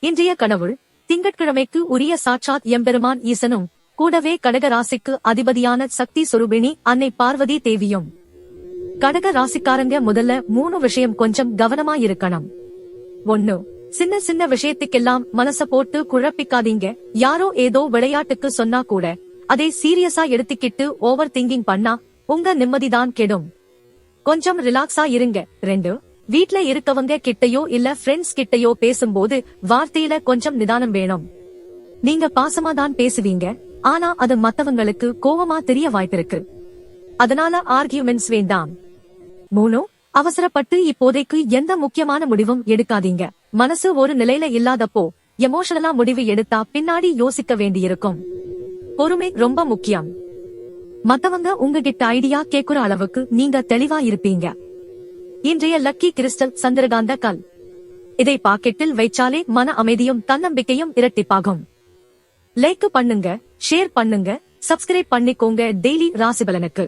இன்றைய கனவுள் திங்கட்கிழமைக்கு உரிய சாட்சாத் எம்பெருமான் ஈசனும் கூடவே கடக ராசிக்கு அதிபதியான சக்தி சுரூபிணி அன்னை பார்வதி தேவியும். கடக ராசிக்காரங்க முதல்ல மூணு விஷயம் கொஞ்சம் கவனமா இருக்கணும் ஒண்ணு சின்ன சின்ன விஷயத்துக்கெல்லாம் மனச போட்டு குழப்பிக்காதீங்க. யாரோ ஏதோ விளையாட்டுக்கு சொன்னா கூட அதை சீரியஸா எடுத்துக்கிட்டு ஓவர் திங்கிங் பண்ணா உங்க நிம்மதிதான் கெடும். கொஞ்சம் ரிலாக்ஸா இருங்க. ரெண்டு வீட்ல இருக்கவங்க கிட்டயோ இல்ல ஃப்ரெண்ட்ஸ் கிட்டயோ பேசும்போது வார்த்தையில கொஞ்சம் நிதானம் வேணும். நீங்க பாசமா தான் பேசுவீங்க. ஆனா அது மத்தவங்களுக்கு கோவமா தெரிய வாய்ப்பிருக்கு. அதனால ஆர்கியூமெண்ட்ஸ் வேண்டாம். மூணு அவசரப்பட்டு இப்போதைக்கு எந்த முக்கியமான முடிவும் எடுக்காதீங்க. மனசு ஒரு நிலையில இல்லாதப்போ எமோஷனலா முடிவு எடுத்தா பின்னாடி யோசிக்க வேண்டியிருக்கும். பொறுமை ரொம்ப முக்கியம். மத்தவங்க உங்ககிட்ட ஐடியா கேக்குற அளவுக்கு நீங்க தெளிவா இருப்பீங்க. இன்றைய லக்கி கிறிஸ்டல் சந்திரகாந்த கல் இதை பாக்கெட்டில் வைச்சாலே மன அமைதியும் தன்னம்பிக்கையும் இரட்டிப்பாகும். லைக் பண்ணுங்க ஷேர் பண்ணுங்க சப்ஸ்கிரைப் பண்ணிக்கோங்க டெய்லி ராசிபலனுக்கு